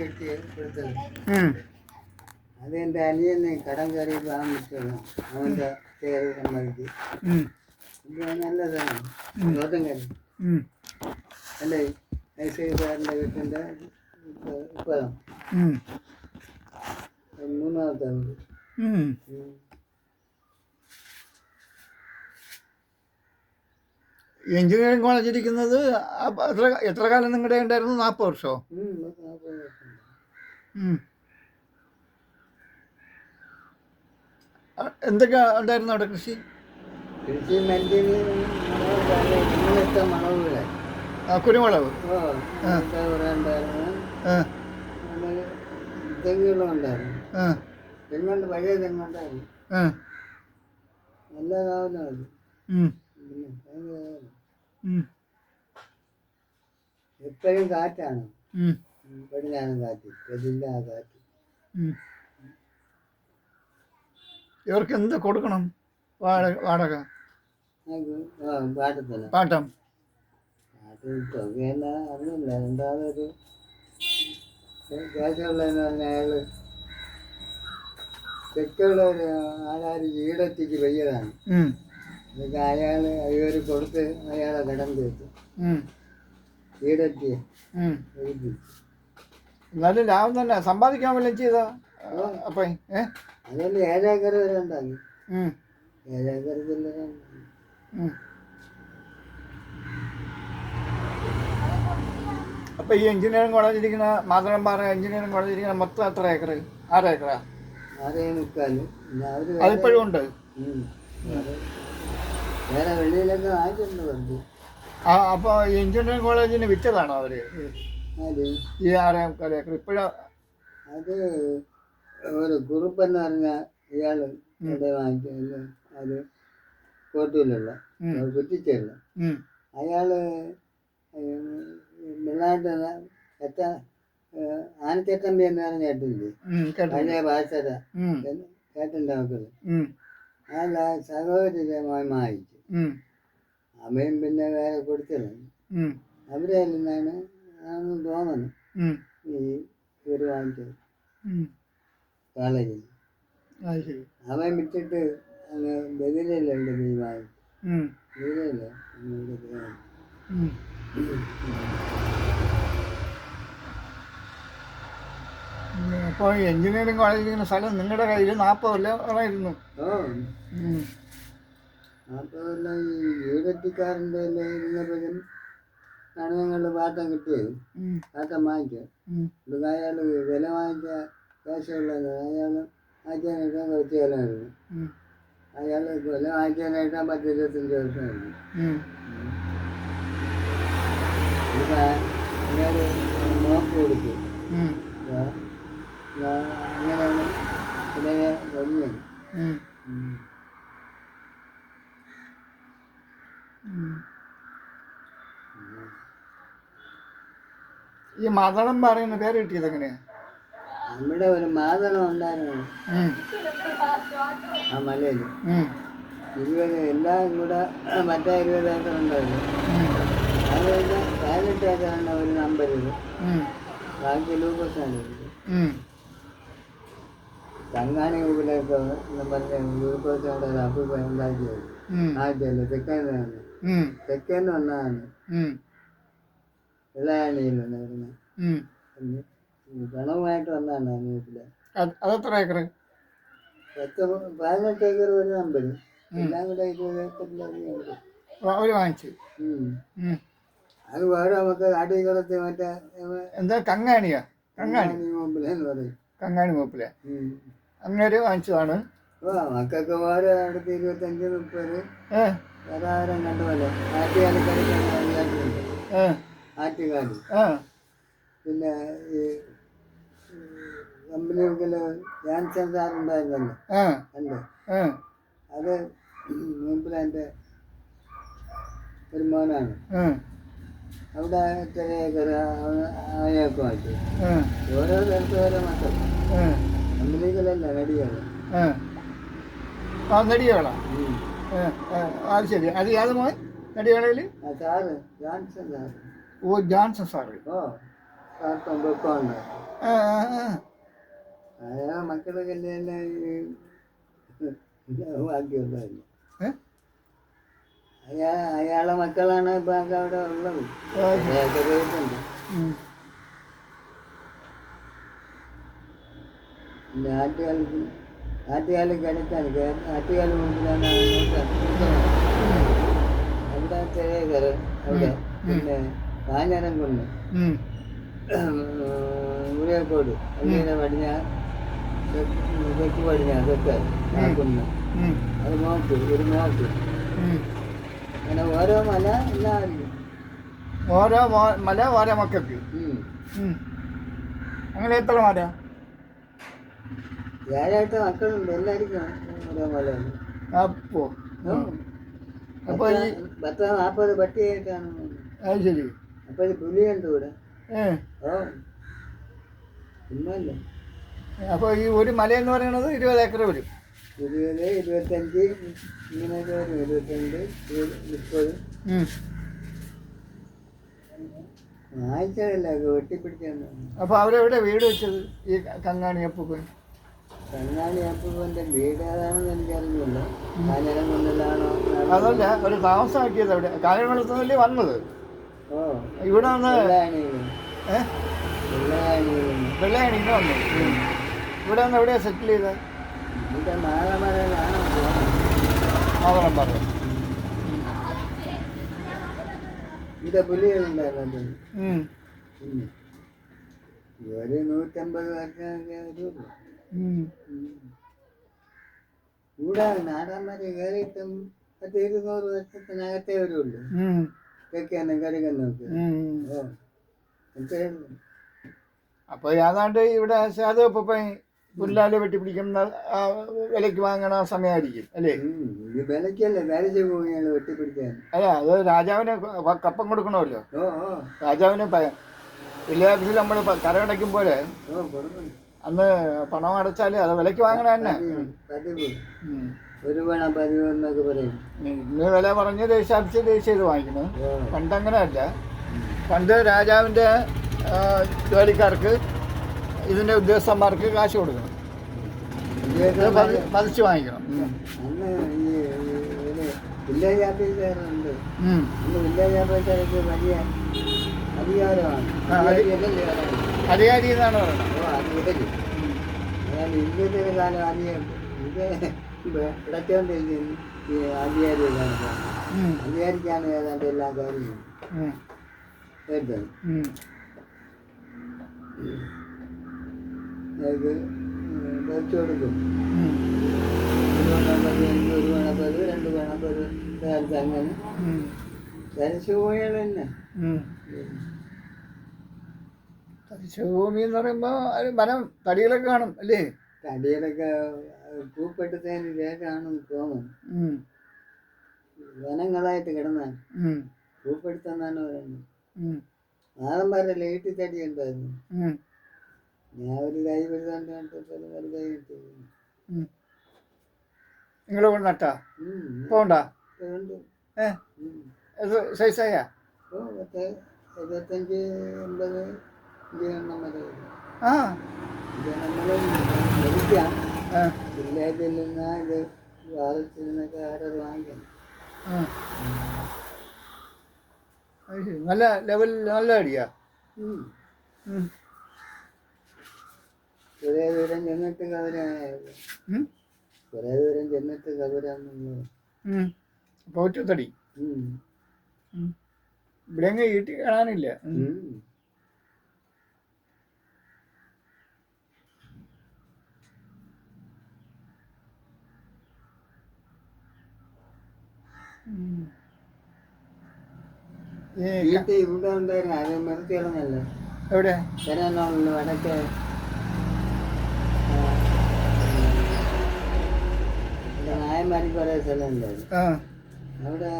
വെച്ച് കെട്ടി കൊടുത്തത്. അത് എന്റെ അനിയനെ കടം കയറി പറ്റുള്ളൂ അവന്റെ പേര് സമ്മതിക്ക്. നല്ലതാണ്. ഗോതം കറി. അല്ലേ? ഐശ്വര്യ സാറിന്റെ വീട്ടിന്റെ ഇപ്പം. മൂന്നാമത്തെ. എഞ്ചിനീയറിംഗ് കോളേജ് ഇരിക്കുന്നത് എത്ര എത്ര കാലം നിങ്ങളുടെ ഉണ്ടായിരുന്നു നാൽപ്പത് വർഷമോ? എന്തൊക്കെ ഉണ്ടായിരുന്നു അവിടെ കൃഷി? കൃഷി കുരുമുളക്. തെങ്ങുകളും ഉണ്ടായിരുന്നു. ആ, തെങ്ങുണ്ട് പഴയ തെങ്ങുണ്ടായിരുന്നു. നല്ല കാവലും അത്. ഉം. പിന്നെ ഭയങ്കര കാവലും. ഉം. എപ്പോഴും കാറ്റാണ്. പടിഞ്ഞാറൻ കാറ്റ് കാറ്റ് ഇവർക്ക് എന്ത് കൊടുക്കണം? വാടക? പാട്ടത്തിന് പാട്ടം. പാട്ട് തുകയല്ല അറിയില്ല രണ്ടാമതൊരു ക്യാഷുള്ളതെന്ന് പറഞ്ഞാൽ അയാൾ തെക്കുള്ള ഒരു ആളാര് ഈടത്തിക്ക് വയ്യതാണ്. എന്നിട്ട് അയാൾ അയ്യോര് കൊടുത്ത് അയാളെ കടം തീർത്തു. എഴുതി എന്നാലും ലാഭം തന്നെ സമ്പാദിക്കാൻ വല്ലതും ചെയ്ത? അപ്പം ഏ? അതുകൊണ്ട് ഏഴേക്കർ വരെ ഉണ്ടാകും. ഏഴേക്കർ ചില്ലറ. അപ്പൊ ഈ എഞ്ചിനീയറിംഗ് കോളേജ് ഇരിക്കുന്ന മാതളമ്പാറ എഞ്ചിനീയറിംഗ് കോളേജ് ഇരിക്കുന്ന മൊത്തം എത്ര ഏക്കർ ആറ് ഏക്കറാ? ആറേ മുക്കാൽ. അതിപ്പോഴും ഉണ്ട്. വേറെ- വെളിയിലൊക്കെ ആയിട്ടുണ്ട് ആ അപ്പോൾ എഞ്ചിനീയറിംഗ് കോളേജിന് വിറ്റതാണോ അവർ? ഈ മുക്കാൽ ഏക്കർ ഇപ്പോഴും അത് ഒരു ഗ്രൂപ്പ് എന്ന് പറഞ്ഞാൽ ഇയാൾ ഇവിടെ വാങ്ങിക്കില്ല അത് കോട്ടൂലുള്ള. കുറ്റിച്ചേരില്ല ഉം. അയാൾ വെള്ളാട്ട് എത്ത ആനച്ചേട്ടമ്പി എന്ന് പറഞ്ഞ കേട്ടില്ലേ പഴയ ഭാഷര മക്കൾ ഉം. അയാൾ സഹോദരിയുടെ മോൻ വാങ്ങിച്ചു ഉം. അമ്മയും പിന്നെ വേറെ കൊടുത്തില്ല ഉം. തോന്നുന്നു. ഈ ഇവർ വാങ്ങിച്ചത്. ശരി. അവൻ വിട്ടിട്ട് അങ്ങ് ബദിരയിലുണ്ട് നീ വാങ്ങി? ഉം. ബദിരയില്ല ഇവിടെ പോയി. ഉം. അപ്പോൾ എഞ്ചിനീയറിംഗ് കോളേജിൽ ഇരിക്കുന്ന സ്ഥലം നിങ്ങളുടെ കയ്യിൽ നാൽപ്പതല്ല ആയിരുന്നു. ഓ. മാത്രമല്ല ഈ വീടെത്തിക്കാരന്റെ ഇരുന്നപ്പോഴും ഞങ്ങൾ പാട്ടം കിട്ടിയത് പാട്ടം വാങ്ങിച്ചത് ഇത് അയാൾ വില വാങ്ങിച്ച കാശുള്ളത് അയാൾ വാങ്ങിക്കാനായിട്ട് കുറച്ച് വിലയായിരുന്നു അയാൾ വില വാങ്ങിക്കാനായിട്ട് പത്ത് ഇരുപത്തഞ്ച് വർഷമായിരുന്നു ഇത് അയാൾ നോക്ക് അങ്ങനെയാണ് ഇതിനെ ഉം. ഈ മാതളം പറയുന്ന പേര് കിട്ടിയത് എങ്ങനെയാ? നമ്മുടെ ഒരു മാതളം ഉണ്ടായിരുന്നു. ആ മലയിൽ. ഇരുപത് എല്ലാം കൂടെ മറ്റേ ഇരുപത് ഏക്കർ ഉണ്ടായിരുന്നു അത് കഴിഞ്ഞാൽ പതിനെട്ട് ഏക്കറാണ് ഒരു നമ്പർ ഇത് ബാക്കി ലൂക്കസാണ് തങ്ങാണി എന്ന് പറഞ്ഞ ലൂക്കോസോടെ ഒരു അഭിപ്രായം ഉണ്ടാക്കിയത്. ആദ്യമല്ല തെക്കേന്ന് വന്നതാണ്. വന്നതാണ് അതെത്ര ഏക്കർ പത്ത് പതിനെട്ട് ഏക്കർ ഒരു നമ്പർ എല്ലാം കൂടെ ഇരുപത് ഏക്കറിലധികം ഉണ്ട്. അവർ വാങ്ങിച്ചു. അത് വേറെ നമുക്ക് അടികളത്ത് മറ്റേ എന്താ കങ്ങാണിയാ? കങ്ങാണി. കങ്ങാണി മുമ്പിലെന്ന് പറയും. കങ്ങാണി മൂപ്പിലെ. അങ്ങനെ വാങ്ങിച്ചതാണ്. മക്കൾക്ക് വേറെ അടുത്ത് ഇരുപത്തഞ്ച് മുപ്പത് ഏ. പതാരം കണ്ടുപോലെ ആറ്റുകാലി കളിക്കാൻ ആറ്റുകാലി. പിന്നെ ഈ കമ്പനി സാർ ഉണ്ടായിരുന്നല്ലോ ആ. ഉണ്ട് അത് മുമ്പിലെന്റെ ഒരു മോനാണ്. അവിടെ ചെറിയ ഏക്കർ ആയൊക്കെ വാങ്ങിച്ചു ആ. ഓരോ സ്ഥലത്ത് ഓരോ മക്കൾ. ആ. കമ്പനികളല്ല നടികൾ ആ. നെടിയോള അത് ശരി. അത് ഏത് മോൻ? നെടിയോളയിൽ സാറ് ജാൻസൺ സാറ്. ഓ ജാൻസൺ സാറ്. മക്കളെ കല്യാണം? അയാ അയാളെ മക്കളാണ് ഇപ്പൊ അവിടെ ഉള്ളത്. ആ, അയാൾക്ക് പോയിട്ടുണ്ട് ഉം. പിന്നെ ആറ്റുകാലത്ത് ആറ്റുകാലം കിടക്കാണ് ആറ്റുകാല മുമ്പിലാണ് അവിടെ ചെറിയ കര അവിടെ പിന്നെ കാഞ്ഞരം കൊണ്ട് ഉം. ഉളിയക്കോട് അങ്ങനെ പടിഞ്ഞ തെക്ക് പടിഞ്ഞ തെക്ക് കുന്ന്. അത് നോക്ക് ഒരു നോക്ക്. അങ്ങനെ ഓരോ മല എല്ലാം അറിയും ഓരോ മല ഓരോ മക്കൾക്ക്. അങ്ങനെ എത്ര മല? ഏഴായിട്ട് മക്കളുണ്ട് എല്ലാവർക്കും ഓരോ മലയാണ്. അപ്പോ. അപ്പൊ ഈ പത്ത് നാൽപ്പത് പട്ടിയായിട്ടാണ് അത് ശരി. അപ്പൊ അപ്പോൾ ഈ ഒരു മല എന്ന് പറയുന്നത് ഇരുപത് ഏക്കർ വരും. ഇരുപത് ഇരുപത്തഞ്ച് ഇങ്ങനെയൊക്കെ വരും. ഇരുപത്തിരണ്ട് ഇരുപത്, മുപ്പത്. വെട്ടിപ്പിടിച്ചാണ് അപ്പോൾ അവരെവിടെ വീട് വെച്ചത്? ഈ കങ്ങാണി അപ്പൂപ്പൻ. കങ്ങാണി അപ്പൂപ്പന്റെ വീട് ഏതാണെന്ന് കാഞ്ഞരം കൊണ്ടിലാണോ അതല്ല ഒരു താമസമാക്കിയത് അവിടെ. കാലവെള്ളത്തുനിന്നല്ലേ വന്നത്? ഇവിടെ വന്ന്? ഇവിടെ വന്നു ഇവിടെ വന്ന് എവിടെയാ സെറ്റിൽ ചെയ്തത് മാതളം പറഞ്ഞു ഇവിടെ പുലികളുണ്ടായിരുന്നു. ഒരു നൂറ്റമ്പത്. ഇവിടെ നാടന്മാരെ കയറിയിട്ടും പത്ത് ഇരുന്നൂറ് വർഷത്തിനകത്തേ വരുള്ളൂ. അപ്പോൾ ഏതാണ്ട് ഇവിടെ സാധു അപ്പൂപ്പൻ പുല്ലാൽ വെട്ടിപ്പിടിക്കുന്ന വിലക്ക് വാങ്ങണ സമയമായിരിക്കും അല്ലേ? വിലക്കല്ലേ വിലച്ച് വെട്ടിപ്പിടിക്കാൻ. അല്ല അത് രാജാവിന് കപ്പം കൊടുക്കണമല്ലോ. രാജാവിന് വില്ലേജ് നമ്മൾ പോലെ. അന്ന് പണം അടച്ചാൽ അത് വിലക്ക് വാങ്ങണ തന്നെ. ഒരു പണം പതിനൊന്നൊക്കെ പറയും. ഇന്ന് വില പറഞ്ഞ് ദേശാഭിഷ ദേശീയത് ചെയ്ത് വാങ്ങിക്കണം. ഓ പണ്ടങ്ങനെ അല്ല പണ്ട് രാജാവിന്റെ ജോലിക്കാർക്ക് ഇതിന്റെ ഉദ്യോഗസ്ഥന്മാർക്ക് കാശ് കൊടുക്കണം. പതിച്ച് വാങ്ങിക്കണം. വില്ലേജ് ഓഫീസറുണ്ട് വില്ലേജ് ഓഫീസർക്ക് വലിയ അധികാരമാണ്. അധികാരി എന്നാണ് പറയുന്നത്. അധികാരി അതായത് ഇന്ത്യത്തെ ഒരു കാലം അധികം ഈ. അധികാരിക്കാണ് ഏതാണ്ട് എല്ലാ. കേട്ടത്. അതായത് കൊടുക്കും. ഒരു വേണപ്പത് എനിക്ക് ഒരു വേണപ്പത് രണ്ട് വേണപ്പത് കാലത്ത് അങ്ങനെ ഉം. തരിശുഭൂമികൾ തന്നെ. തരിശുഭൂമി എന്ന് പറയുമ്പോൾ അത് വനം തടികളൊക്കെ കാണും അല്ലേ? തടിയിലൊക്കെ പൂപ്പെട്ടതിന് ശേഷമാണ് ഉം. വനങ്ങളായിട്ട് കിടന്നാൽ. പൂപ്പെടുത്തെന്നാണ് പറയുന്നത്. നാളെ വരെ ലൈറ്റ് തടി ഉണ്ടായിരുന്നു. ഞാൻ ഒരു കൈ കിട്ടി ഉം. നിങ്ങൾ കൊണ്ട് നട്ടാ? പോണ്ടാ? സൈസായ? ഇരുപത്തഞ്ച് എൺപത്. ആ. നമ്മൾ വില്ലേജിൽ നിന്ന് നിന്നൊക്കെ വാങ്ങിക്കണം. നല്ല ലെവൽ നല്ല അടിയാ. കുറേ ദൂരം ചെന്നിട്ട് കവരായത്. കുറേ ദൂരം ചെന്നിട്ട് കവരാന്നു പോറ്റത്തടി. ഇവിടെ ഈട്ടി കാണാനില്ല ഉം. ഉം. ഉം. ഈ ക- വീട്ടിൽ ഇവിടെ ഉണ്ടായിരുന്നു അത് നിർത്തി കളഞ്ഞല്ലോ എവിടെ വടക്ക്. നായന്മാരി കുറേ അവിടെ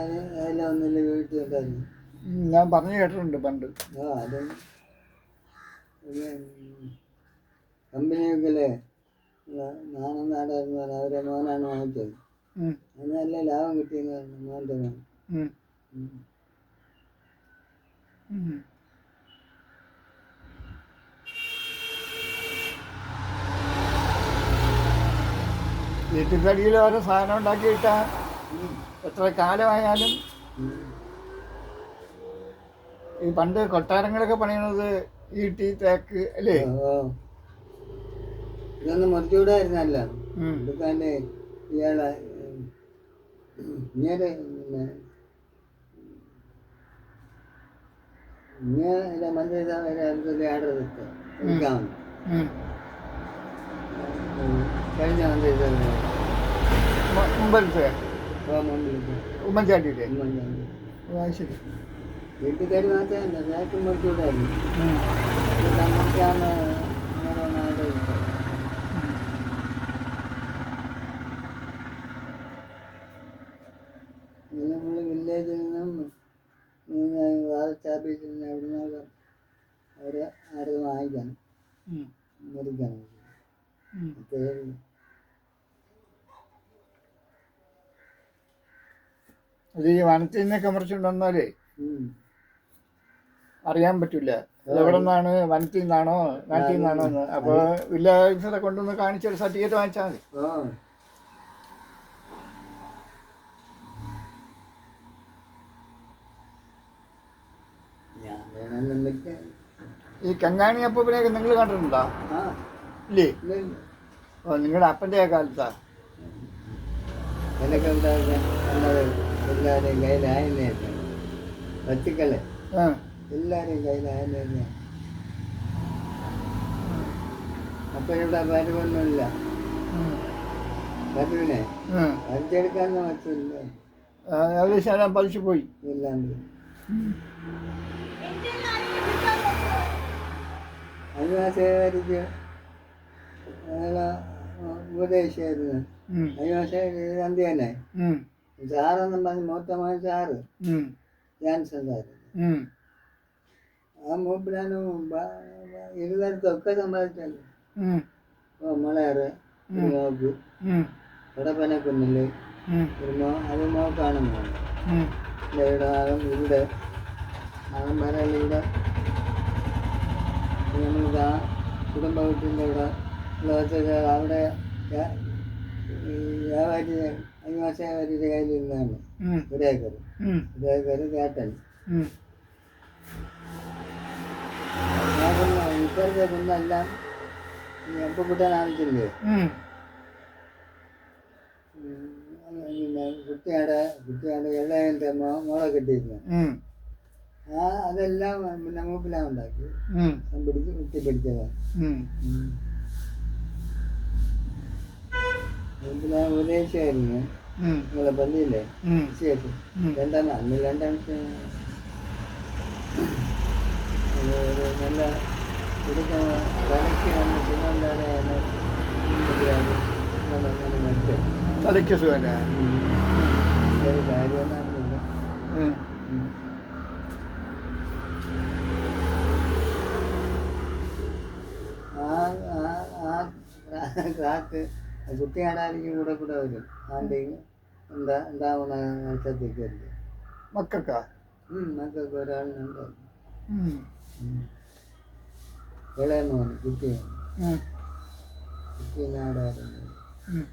വീട്ടിൽ ഉണ്ടായിരുന്നു ഞാൻ പറഞ്ഞു കേട്ടിട്ടുണ്ട് പണ്ട്. ആ അത് കമ്പനിയൊക്കെ നാണം നാടായിരുന്നു അവരെ മോനാണ് വാങ്ങിച്ചത്. നല്ല ലാഭം കിട്ടിയെന്ന് വീട്ടിൽ ഓരോ സാധനം ഉണ്ടാക്കിയിട്ടാൽ എത്ര കാലമായാലും ഈ പണ്ട് കൊട്ടാരങ്ങളൊക്കെ പണിയണത് ഈട്ടി തേക്ക് അല്ലേ? ഇതൊന്നും മുറിച്ചുകൂടായിരുന്നല്ല ഇയാളെ ഇങ്ങനെ മന്ത്രിസഭയുടെ ആർഡർ ഉം. കഴിഞ്ഞ മന്ത്രിസഭ ഉമ്മൻചാണ്ടിയുടെ? ശരി. വീട്ടുകാർ മാത്രമല്ല ബാക്കും മുറിച്ചുകൂടായിരുന്നു ഉം. നമുക്കാണ് അങ്ങനെ നാട് കിട്ടും ഇങ്ങനെ നമ്മൾ വില്ലേജിൽ നിന്നും വാർത്താഫീസിൽ നിന്ന് എവിടെ നിന്നൊക്കെ അവർ ആരും വാങ്ങിക്കണം ഉം. മുറിക്കണം ഉം. അത്രയേ ഈ വനത്തിൽ നിന്നൊക്കെ ഉം. അറിയാൻ പറ്റില്ല എവിടെ നിന്നാണ്? വനത്തിൽ നിന്നാണോ? നാട്ടിൽ നിന്നാണോ എന്ന്. അപ്പോൾ വില്ലേജ് കൊണ്ടുവന്ന് കാണിച്ചൊരു സർട്ടിഫിക്കറ്റ് വാങ്ങിച്ചാൽ മതി ഓ ഞാൻ വേണമെന്നും വെക്കാം ഈ കങ്ങാണി അപ്പൂപ്പനെയൊക്കെ നിങ്ങൾ കണ്ടിട്ടുണ്ടോ? ഇല്ലേ. ഓ നിങ്ങളുടെ അപ്പന്റെ കാലത്താ. എനിക്ക് ഉണ്ടാകുന്ന എല്ലാവരെയും കയ്യിലായെന്നെ വച്ചുക്കളെ ആ. എല്ലാവരെയും കയ്യിലായെന്നെ അപ്പം ഇവിടെ. പരുവിനെ ഉം. വരച്ചെടുക്കാന്ന് വച്ചില്ല ഏകദേശം പതിച്ചു പോയി. ഇല്ലാണ്ട്. അനിവാസകാരിക്ക് അയാളെ ഉപദേശമായിരുന്നു ഉം. അനിവാസകാരി അന്തി തന്നെ. സാറെന്നും പറഞ്ഞ് മൂത്തമായ സാറ്. Cancer sir. ആ മൂപ്പിലാണ് ഇരുതരത്തൊക്കെ സമ്പാദിച്ചല്ലോ ഉം. നോക്ക് മുളയാറ് കുന്നിൽ മോ അത് മോക്കാണ് ഇവിടെ ആകും ഇവിടെ ആകും വരാൻ ഇവിടെ നമ്മൾ ആ കുടുംബ വീട്ടിന്റെ ഇവിടെ ലോകത്തൊക്കെ അവിടെ വ്യാ- ഈ വ്യാപാരി അനിവാസ വ്യാപാരിയുടെ കയ്യിലിരുന്നാണ് ഉം. ഒരു ഏക്കർ ഉം. ഒരു ഏക്കർ കേട്ടൻ ഉം. ഞാൻ കുന്ന ഇപ്പോഴത്തെ കുന്നെല്ലാം എപ്പക്കുട്ടാൻ ആവശ്യമില്ലേ ഉം. പിന്നെ കുട്ടിയുടെ കുട്ടിയുടെ ഇളയന്റെ മോ മോളെ കെട്ടിയിരുന്നു ഉം. ആ അതെല്ലാം നമ്മൾ പ്ലാൻ ഉണ്ടാക്കി. പിടിച്ച് കുത്തി പിടിച്ചതാണ് ഉപദേശമായിരുന്നു ഉം. നിങ്ങളെ പള്ളിയില്ലേ. ശരി. രണ്ടാം അന്ന് രണ്ടാം നല്ല കൊടുക്കുന്ന തലയ്ക്ക് വന്ന് സുഖമില്ലാതെ അങ്ങനെ മറ്റേ തലയ്ക്ക് സുഖമല്ല ഒരു കാര്യമൊന്നും ഉം. ആ ആ ആ ക്ലാസ് കുട്ടിയാടായിരിക്കും കൂടെ കൂടെ വരും. ആന്റെ എന്താ ഉണ്ടാവുന്ന മത്സരത്തേക്ക് വരും മക്കൾക്കാ? മക്കൾക്ക് ഒരാളിനുണ്ട്. ഉം. ഇളയ മോൻ കുട്ടി ഉം. കുട്ടി നാടായിരുന്നു ഉം.